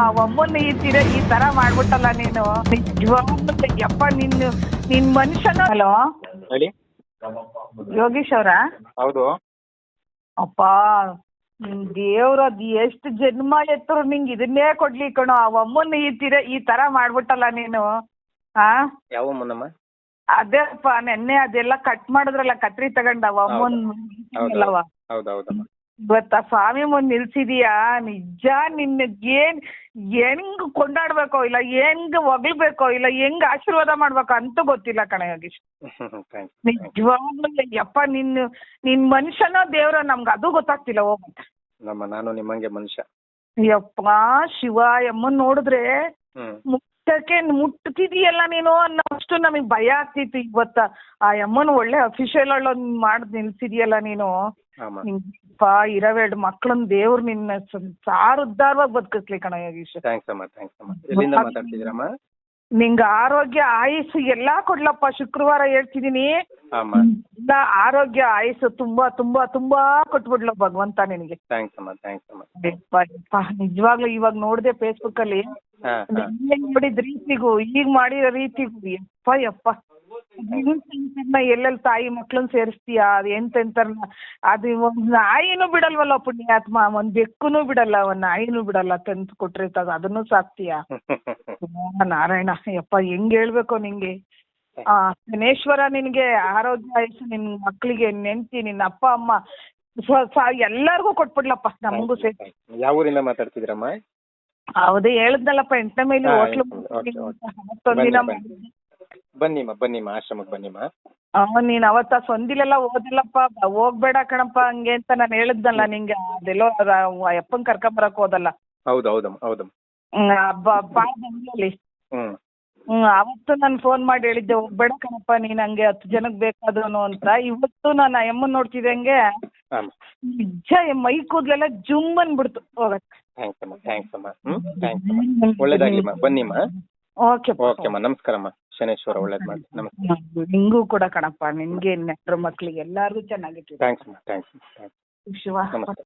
ಆ ಇದ್ದೀರ ಈ ಈ ತರ ಮಾಡ್ಬಿಟ್ಟಲ್ಲ ನೀನು? ನಿಜವಾಗ್ಲೂ ಯಪ್ಪ ನಿನ್ನ ನಿನ್ ಮನುಷ್ಯನ? ಹಲೋ? ಹೇಳಿ. ಯೋಗೀಶ್ ಅವರ? ಹೌದು. ಅಪ್ಪ ನಿನ್ ದೇವ್ರ ಅದ್ ಎಷ್ಟು ಜನ್ಮ ಎತ್ತರು ನಿಂಗೆ ಇದನ್ನೇ ಕೊಡ್ಲಿ ಕಣೋ. ಆ ಅಮ್ಮನ ಈ ಈ ತರ ಮಾಡ್ಬಿಟ್ಟಲ್ಲ ನೀನು? ಹಾ ಯಾವ ಮುನ್ನಮ್ಮ ಅದೇ ಅಪ್ಪ ನೆನ್ನೆ ಅದೆಲ್ಲ ಕಟ್ ಮಾಡಿದ್ರಲ್ಲ ಕತ್ರಿ ತಗೊಂಡ ಹೌದು. ಅಮ್ಮನ್ ಹೌದು ಆ ಇವತ್ತ ಸ್ವಾಮಿ ಮುಂದೆ ನಿಲ್ಸಿದೀಯಾ? ನಿಜ ನಿನ್ನ ಏನ್ ಹೆಂಗ್ ಕೊಂಡಾಡ್ಬೇಕೋ ಇಲ್ಲ ಹೆಂಗ್ ಹೊಗಳ್ಬೇಕೋ ಇಲ್ಲ ಹೆಂಗ್ ಆಶೀರ್ವಾದ ಮಾಡ್ಬೇಕೋ ಅಂತ ಗೊತ್ತಿಲ್ಲ ಕಣ ಯೋಗೀಶ್. ನಿಜವಾಗ್ಲೂ ಯಪ್ಪ ನಿನ್ನ ನಿನ್ ಮನುಷ್ಯನ ದೇವ್ರ ನಮ್ಗೆ ಅದು ಗೊತ್ತಾಗ್ತಿಲ್ಲ ಹೋಗ್ಬಿಟ್ಟು ನಮ್ಮ ನಾನು ನಿಮ್ಮಂಗೆ ಮನುಷ್ಯ. ಯಪ್ಪ ಶಿವ ಯಮ್ಮನ್ ನೋಡಿದ್ರೆ ಮುಟ್ಟಕ್ಕೆ ಮುಟ್ತಿದೀಯಲ್ಲ ನೀನು ಅನ್ನೋಷ್ಟು ನಮಗ್ ಭಯ ಆಗ್ತಿತ್ತು ಇವತ್ತ. ಆ ಯಮ್ಮನ್ ಒಳ್ಳೆ ಅಫಿಷಿಯಲ್ ಅಲ್ಲೊಂದ್ ಮಾಡ್ ನಿಲ್ಸಿದೀಯಲ್ಲ ನೀನು. ನಿಂಗಪ್ಪ ಇರವೆರಡು ಮಕ್ಳನ್ ದೇವ್ರು ನಿನ್ನ ಸಾರು ಉದ್ದಾರವಾಗಿ ಬದುಕಿಸ್ಲಿ ಕಣ ಯೋಗೀಶ್. ಥ್ಯಾಂಕ್ಸ್ ಅಮ್ಮ ಥ್ಯಾಂಕ್ಸ್ ಅಮ್ಮ. ಎಲ್ಲಿಂದ ಮಾತಾಡ್ತಿದ್ದೀರಮ್ಮ? ನಿಂಗ ಆರೋಗ್ಯ ಆಯುಸ್ಸು ಎಲ್ಲಾ ಕೊಡ್ಲಪ್ಪ ಶುಕ್ರವಾರ ಹೇಳ್ತಿದೀನಿ ಎಲ್ಲ ಆರೋಗ್ಯ ಆಯುಸ್ಸು ತುಂಬಾ ತುಂಬಾ ತುಂಬಾ ಕೊಟ್ಬಿಡ್ಲ ಭಗವಂತ ನಿನಗೆ. ನಿಜವಾಗ್ಲೂ ಇವಾಗ ನೋಡ್ದೆ ಫೇಸ್ಬುಕ್ ಅಲ್ಲಿ. ನೋಡಿದ ರೀತಿಗೂ ಈಗ ಮಾಡಿರೋ ರೀತಿಗೂ ಯಪ್ಪ ಯಪ್ಪ. ಎಲ್ಲೆಲ್ಲಿ ತಾಯಿ ಮಕ್ಳನ್ನ ಸೇರಿಸ್ತೀಯ? ಅದು ಎಂತೆಂತಾರನ್ನ ಅದು ಒಂದ್ ನಾಯಿನೂ ಬಿಡಲ್ವಲ್ಲ ಪುಣ್ಯಾತ್ಮ ಒಂದ್ ಬೆಕ್ಕುನು ಬಿಡಲ್ಲ ಒಂದ್ ನಾಯಿನೂ ಬಿಡಲ್ಲ ತಂದು ಕೊಟ್ಟಿರ್ತದ. ಅದನ್ನು ಸಾಕ್ತೀಯ? ನಾರಾಯಣ ಯಪ್ಪ ಹೆಂಗ್ ಹೇಳ್ಬೇಕು ನಿಂಗೆ? ಆ ಶನೇಶ್ವರ ನಿನ್ಗೆ ಆರೋಗ್ಯ ಆಯುಷ್ ನಿನ್ ಮಕ್ಳಿಗೆ ನೆಂತಿ ನಿನ್ನ ಅಪ್ಪ ಅಮ್ಮ ಎಲ್ಲಾರ್ಗೂ ಕೊಟ್ಬಿಡ್ಲಪ್ಪ. ನಮಗೂ ಸೇರಿ ಯಾವ ಊರಿಂದ ಮಾತಾಡ್ತಿದ್ದೀರಮ್ಮ? ಹೌದೇ ಹೇಳಿದ್ನಲ್ಲಪ್ಪ ಎಂಟನೇ ಮೇಲೆ ಹೋಟ್ಲು ಹೋಟ್ಲು ಬನ್ನಿಮ್ಮ ಬನ್ನಿಮ್ಮ ಆಶ್ರಮಕ್ಕೆ ಬನ್ನಿಮ್ಮ. ಅಮ್ಮ ನೀನ್ ಅವತ್ತ ಸೊಂದಿಲೆಲ್ಲ ಓದಿಲ್ಲಪ್ಪ ಹೋಗ್ಬೇಡ ಕಣಪ್ಪ ಹಂಗೆ ಅಂತ ನಾನು ಹೇಳಿದ್ನಲ್ಲ ನಿಂಗೆ. ಅದೆಲ್ಲೋ ಅಪ್ಪನ್ ಕರ್ಕೊಂಬರಕ್ ಹೋದಲ್ಲ. ಹೌದು ಹೌದಮ್ಮ ಹೌದಮ್ಮ. ಹ್ಮ್, ಅವತ್ತು ನಾನು ಫೋನ್ ಮಾಡಿ ಹೇಳಿದ್ದೆ ಹೋಗ್ಬೇಡ ಕಣಪ್ಪ ನೀನ್ ಹಂಗೆ ಹತ್ತು ಜನಕ್ಕೆ ಬೇಕಾದವನು ಅಂತ. ಇವತ್ತು ನಾನು ಅಮ್ಮ ನೋಡ್ತಿದ್ದಂಗೆ ನಿಜ ಮೈ ಕೂದ್ಲೆಲ್ಲ ಜುಮ್ ಅಂದ್ಬಿಡ್ತು ಹೋಗಕ್ಕೆ. ಥ್ಯಾಂಕ್ಸ್ ಅಮ್ಮ ಥ್ಯಾಂಕ್ಸ್ ಅಮ್ಮ. ಹ್ಮ್ ಥ್ಯಾಂಕ್ಸ್ ಅಮ್ಮ. ಒಳ್ಳೇದಾಗ್ಲಿಮ್ಮ ಬನ್ನಿಮ್ಮ ಓಕೆ ಓಕೆಮ್ಮ ನಮಸ್ಕಾರಮ್ಮ. ಶನೇಶ್ವರ ಒಳ್ಳೇದು ಮಾಡಿ ನಮಸ್ತೆ. ನಿಂಗೂ ಕೂಡ ಕಣಪ್ಪ. ನಿನ್ಗೆ ನೆಟ್ರ ಮಕ್ಳಿಗೆ ಎಲ್ಲಾರ್ಗೂ ಚೆನ್ನಾಗಿ ಥ್ಯಾಂಕ್ಸ್ ಥ್ಯಾಂಕ್ಸ್ ಥ್ಯಾಂಕ್ಸ್ ಶಿವ ನಮಸ್ತೆ.